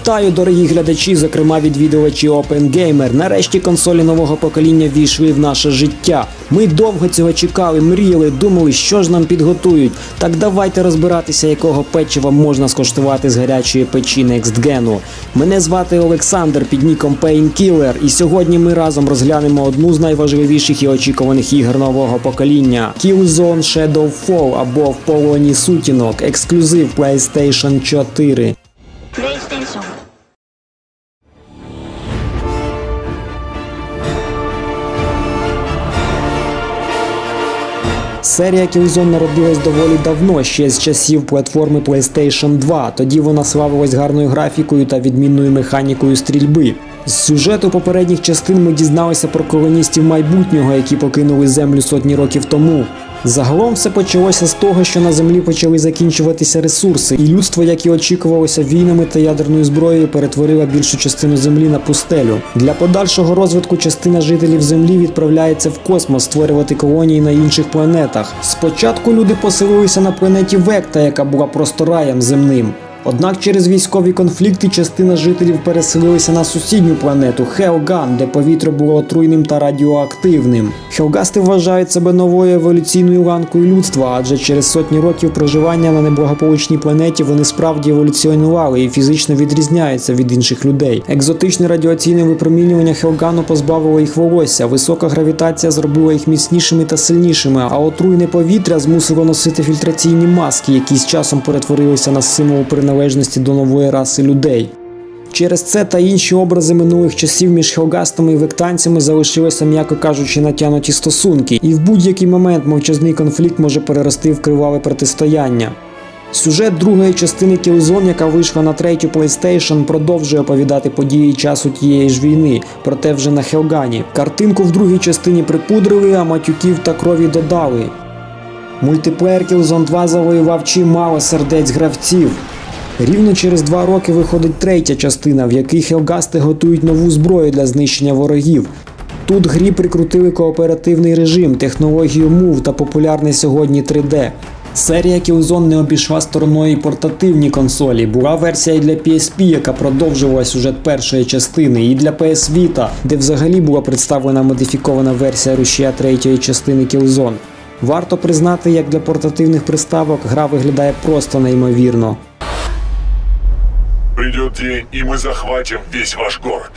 Вітаю, дорогі глядачі, зокрема відвідувачі OpenGamer. Нарешті консолі нового покоління війшли в наше життя. Ми довго цього чекали, мріяли, думали, що ж нам підготують. Так давайте розбиратися, якого печива можна скоштувати з гарячої печі NextGen. Мене звати Олександр під ніком Painkiller, і сьогодні ми разом розглянемо одну з найважливіших і очікуваних ігор нового покоління Killzone Shadowfall або в полоні сутінок, ексклюзив PlayStation 4. プレイステーション Серія Killzone народилась доволі давно, ще з часів платформи PlayStation 2. Тоді вона славилась гарною графікою та відмінною механікою стрільби. З сюжету попередніх частин ми дізналися про колоністів майбутнього, які покинули землю сотні років тому. Загалом все почалося з того, що на землі почали закінчуватися ресурси, і людство, як і очікувалося, війнами та ядерною зброєю перетворило більшу частину землі на пустелю. Для подальшого розвитку частина жителів землі відправляється в космос створювати колонії на інших планетах. Спочатку люди поселилися на планеті Векта, яка була просто раєм земним. Однак через військові конфлікти частина жителів переселилися на сусідню планету Хелган, де повітря було отруйним та радіоактивним. Хелгасти вважають себе новою еволюційною ланкою людства, адже через сотні років проживання на неблагополучній планеті вони справді еволюціонували і фізично відрізняються від інших людей. Екзотичне радіаційне випромінювання Хелгану позбавило їх волосся, висока гравітація зробила їх міцнішими та сильнішими, а отруйне повітря змусило носити фільтраційні маски, які з часом перетворилися на символ приналежності до нової раси людей. Через це та інші образи минулих часів між хелгастами і вектанцями залишилися, м'яко кажучи, натянуті стосунки, і в будь-який момент мовчазний конфлікт може перерости в криваве протистояння. Сюжет другої частини Killzone, яка вийшла на третю PlayStation, продовжує оповідати події часу тієї ж війни, проте вже на Хелгані. Картинку в другій частині припудрили, а матюків та крові додали. Мультиплеєр Killzone 2 завоював чимало сердець гравців. Рівно через два роки виходить третя частина, в якій Хелгасти готують нову зброю для знищення ворогів. Тут грі прикрутили кооперативний режим, технологію MOVE та популярний сьогодні 3D. Серія Killzone не обійшла стороною і портативні консолі. Була версія і для PSP, яка продовжувала сюжет першої частини, і для PS Vita, де взагалі була представлена модифікована версія рушія третьої частини Killzone. Варто признати, як для портативних приставок гра виглядає просто неймовірно. Придет день, и мы захватим весь ваш город.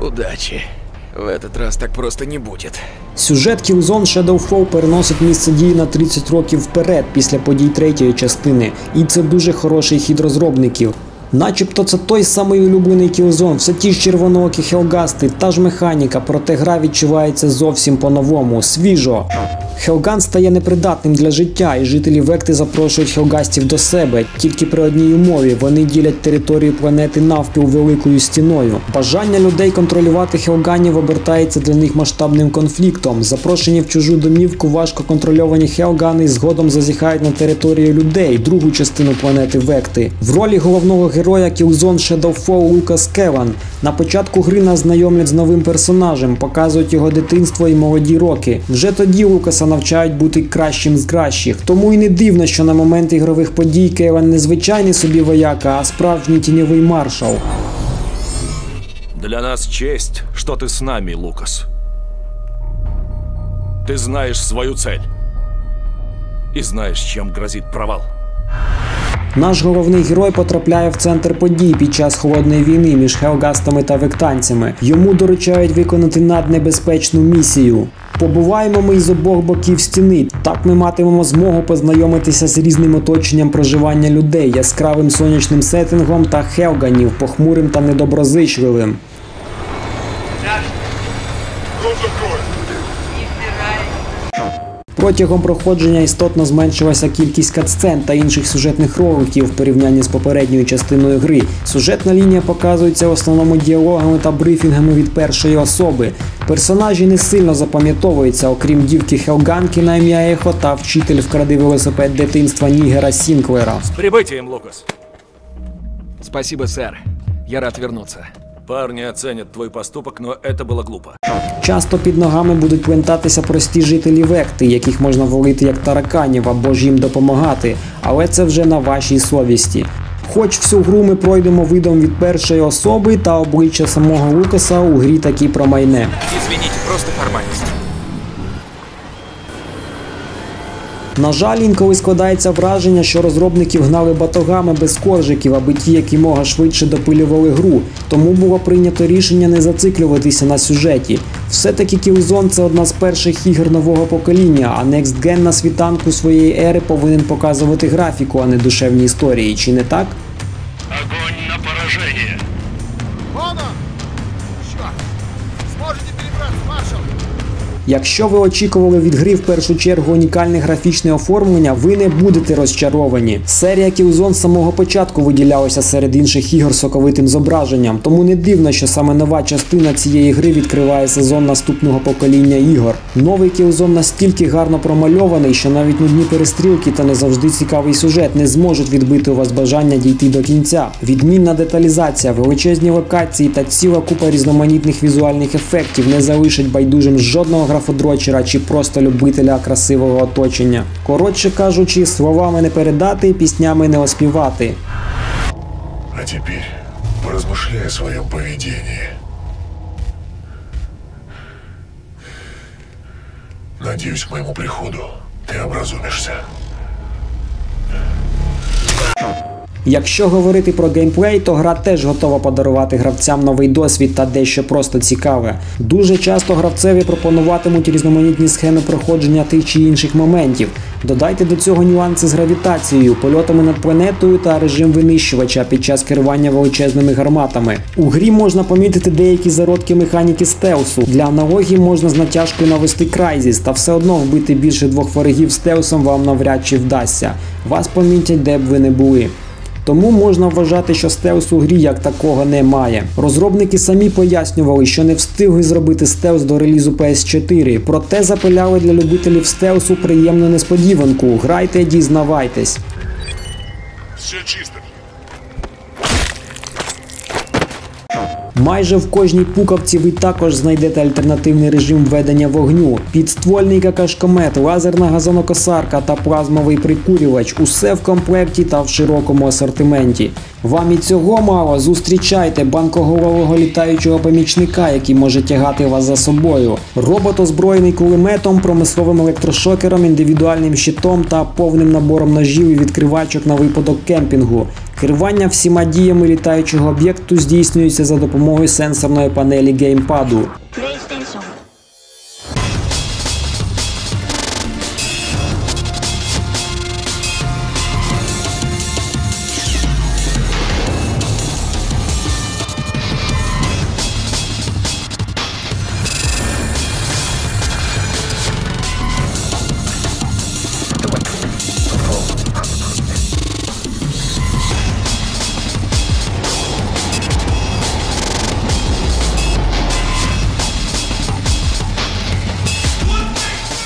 Удачи. В этот раз так просто не буде. Сюжет Killzone Shadowfall переносить місце дії на 30 років вперед після подій третьої частини, і це дуже хороший хід розробників. Начебто це той самий улюблений Killzone, все ті ж червоноокі Хелгасти, та ж механіка, проте гра відчувається зовсім по-новому, свіжо. Хелган стає непридатним для життя, і жителі Векти запрошують Хелгастів до себе. Тільки при одній умові вони ділять територію планети навпіл великою стіною. Бажання людей контролювати Хелганів обертається для них масштабним конфліктом. Запрошені в чужу домівку важко контрольовані Хелгани згодом зазіхають на територію людей, другу частину планети Векти. В ролі головного героя Killzone Shadowfall Лукас Кеван. На початку гри нас знайомлять з новим персонажем, показують його дитинство і молоді роки. Вже тоді Лукаса навчають бути кращим з кращих. Тому й не дивно, що на момент ігрових подій Кеван не звичайний собі вояка, а справжній тіньовий маршал. Для нас честь, что ты с нами, Лукас. Ты знаешь свою цель. И знаешь, чем грозит провал. Наш головний герой потрапляє в центр подій під час холодної війни між хелгастами та вектанцями. Йому доручають виконати наднебезпечну місію. Побуваємо ми з обох боків стіни. Так ми матимемо змогу познайомитися з різним оточенням проживання людей, яскравим сонячним сеттингом та хелганів, похмурим та недоброзичливим. Протягом проходження істотно зменшилася кількість катсцен та інших сюжетних роликів в порівнянні з попередньою частиною гри. Сюжетна лінія показується в основному діалогами та брифінгами від першої особи. Персонажі не сильно запам'ятовуються, окрім дівки Хелганки на ім'я Ехо та вчитель вкради велосипед дитинства Нігера Сінклера. Прибытием, Лукас. Спасибо, сэр. Я рад вернуться. Парни оценят твой поступок, но это было глупо. Часто під ногами будуть плентатися прості жителі Векти, яких можна волити як тараканів або ж їм допомагати, але це вже на вашій совісті. Хоч всю гру ми пройдемо видом від першої особи та обличчя самого Лукаса у грі таки промайне. Ізвініть, просто формальность. На жаль, інколи складається враження, що розробників гнали батогами без коржиків, аби ті, які мога швидше допилювали гру. Тому було прийнято рішення не зациклюватися на сюжеті. Все-таки Killzone – це одна з перших ігор нового покоління, а Next Gen на світанку своєї ери повинен показувати графіку, а не душевні історії. Чи не так? Огонь Якщо ви очікували від гри в першу чергу унікальне графічне оформлення, ви не будете розчаровані. Серія Killzone з самого початку виділялася серед інших ігор соковитим зображенням, тому не дивно, що саме нова частина цієї гри відкриває сезон наступного покоління ігор. Новий Killzone настільки гарно промальований, що навіть нудні перестрілки та не завжди цікавий сюжет не зможуть відбити у вас бажання дійти до кінця. Відмінна деталізація, величезні локації та ціла купа різноманітних візуальних ефектів не залишать байдужим жодного графодрочера чи просто любителя красивого оточення. Коротше кажучи, словами не передати, піснями не оспівати. А теперь поразмышляй о своем поведении. Надеюсь, к моему приходу ты образумишься. Якщо говорити про геймплей, то гра теж готова подарувати гравцям новий досвід та дещо просто цікаве. Дуже часто гравцеві пропонуватимуть різноманітні схеми проходження тих чи інших моментів. Додайте до цього нюанси з гравітацією, польотами над планетою та режим винищувача під час керування величезними гарматами. У грі можна помітити деякі зародки механіки стелсу. Для аналогії можна з натяжкою навести Crysis, та все одно вбити більше двох ворогів стелсом вам навряд чи вдасться. Вас помітять, де б ви не були. Тому можна вважати, що стелс у грі як такого немає. Розробники самі пояснювали, що не встигли зробити стелс до релізу PS4, проте запиляли для любителів стелсу приємну несподіванку. Грайте, дізнавайтесь. Все чисто. Майже в кожній пукавці ви також знайдете альтернативний режим ведення вогню, підствольний какашкомет, лазерна газонокосарка та плазмовий прикурювач. Усе в комплекті та в широкому асортименті. Вам і цього мало зустрічайте банкоголового літаючого помічника, який може тягати вас за собою. Робот озброєний кулеметом, промисловим електрошокером, індивідуальним щитом та повним набором ножів і відкривачок на випадок кемпінгу. Керування всіма діями літаючого об'єкту здійснюється за допомогою сенсорної панелі геймпаду.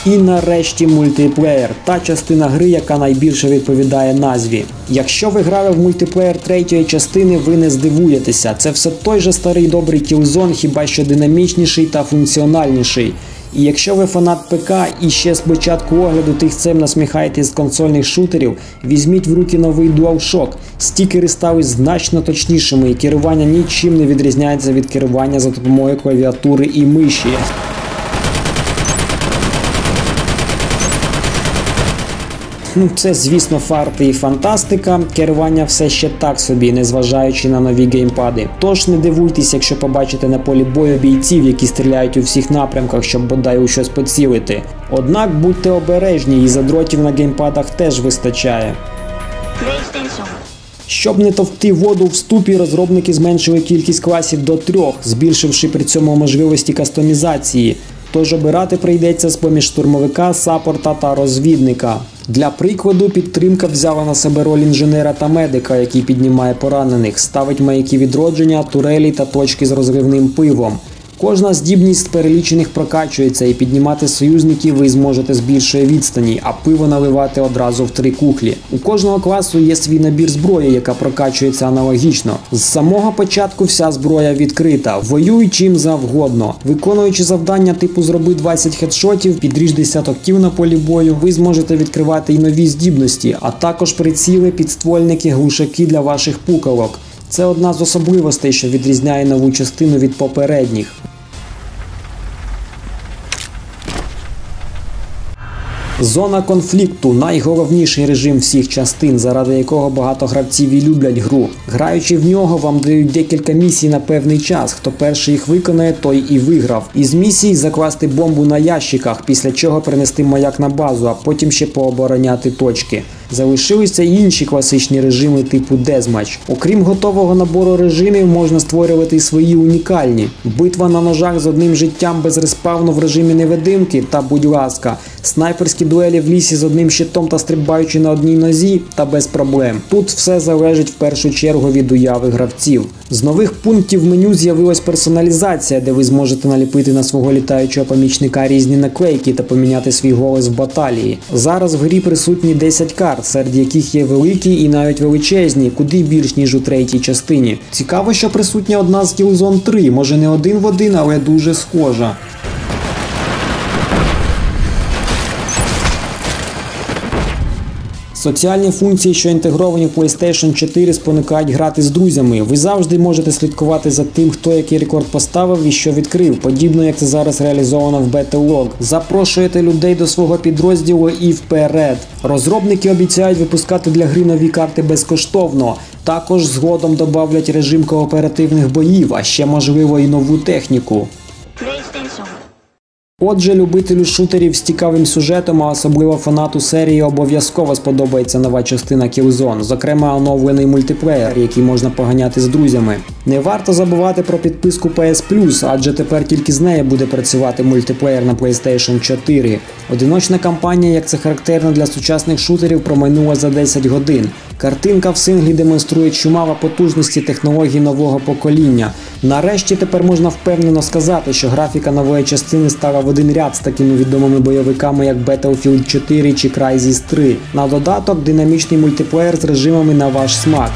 І нарешті мультиплеєр та частина гри, яка найбільше відповідає назві. Якщо ви грали в мультиплеєр третьої частини, ви не здивуєтеся. Це все той же старий добрий Killzone, хіба що динамічніший та функціональніший. І якщо ви фанат ПК і ще з початку огляду тих цим насміхаєтесь з консольних шутерів, візьміть в руки новий DualShock. Стікери стали значно точнішими, і керування нічим не відрізняється від керування за допомогою клавіатури і миші. Ну, Це, звісно, фарти і фантастика. Керування все ще так собі, незважаючи на нові геймпади. Тож не дивуйтесь, якщо побачите на полі бою бійців, які стріляють у всіх напрямках, щоб бодай у щось поцілити. Однак будьте обережні, і задротів на геймпадах теж вистачає. Щоб не товкти воду в ступі, розробники зменшили кількість класів до трьох, збільшивши при цьому можливості кастомізації. Тож обирати прийдеться з поміж штурмовика, саппорта та розвідника. Для прикладу, підтримка взяла на себе роль інженера та медика, який піднімає поранених, ставить маяки відродження, турелі та точки з розривним пивом. Кожна здібність перелічених прокачується, і піднімати союзників ви зможете з більшої відстані, а пиво наливати одразу в три кухлі. У кожного класу є свій набір зброї, яка прокачується аналогічно. З самого початку вся зброя відкрита. Воюй чим завгодно. Виконуючи завдання типу зроби 20 хедшотів, підріж десяток на полі бою, ви зможете відкривати і нові здібності, а також приціли, підствольники, глушаки для ваших пукалок. Це одна з особливостей, що відрізняє нову частину від попередніх. Зона конфлікту найголовніший режим всіх частин, заради якого багато гравців і люблять гру. Граючи в нього, вам дають декілька місій на певний час. Хто перший їх виконає, той і виграв. Із місій закласти бомбу на ящиках, після чого принести маяк на базу, а потім ще пообороняти точки. Залишилися й інші класичні режими типу Deathmatch. Окрім готового набору режимів, можна створювати й свої унікальні. Битва на ножах з одним життям без респавну в режимі невидимки та, будь ласка, снайперські дуелі в лісі з одним щитом та стрибаючи на одній нозі та без проблем. Тут все залежить в першу чергу від уяви гравців. З нових пунктів меню з'явилась персоналізація, де ви зможете наліпити на свого літаючого помічника різні наклейки та поміняти свій голос в баталії. Зараз в грі присутні 10 карт, серед яких є великі і навіть величезні, куди більш ніж у третій частині. Цікаво, що присутня одна з Killzone 3, може не один в один, але дуже схожа. Соціальні функції, що інтегровані в PlayStation 4, спонукають грати з друзями. Ви завжди можете слідкувати за тим, хто який рекорд поставив і що відкрив, подібно як це зараз реалізовано в Battlelog. Запрошуєте людей до свого підрозділу і вперед. Розробники обіцяють випускати для гри нові карти безкоштовно. Також згодом добавлять режим кооперативних боїв, а ще можливо і нову техніку. Отже, любителю шутерів з цікавим сюжетом, а особливо фанату серії, обов'язково сподобається нова частина Killzone, зокрема оновлений мультиплеєр, який можна поганяти з друзями. Не варто забувати про підписку PS Plus, адже тепер тільки з нею буде працювати мультиплеєр на PlayStation 4. Одиночна кампанія, як це характерно для сучасних шутерів, промайнула за 10 годин. Картинка в синглі демонструє чумава потужності технологій нового покоління. Нарешті тепер можна впевнено сказати, що графіка нової частини стала в один ряд з такими відомими бойовиками, як Battlefield 4 чи Crysis 3. На додаток динамічний мультиплеєр з режимами на ваш смак.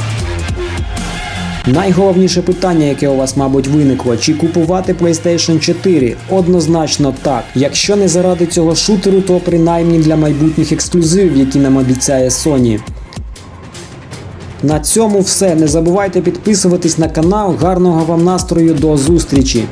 Найголовніше питання, яке у вас, мабуть, виникло, чи купувати PlayStation 4? Однозначно так. Якщо не заради цього шутеру, то принаймні для майбутніх ексклюзивів, які нам обіцяє Sony. На цьому все. Не забувайте підписуватись на канал. Гарного вам настрою. До зустрічі!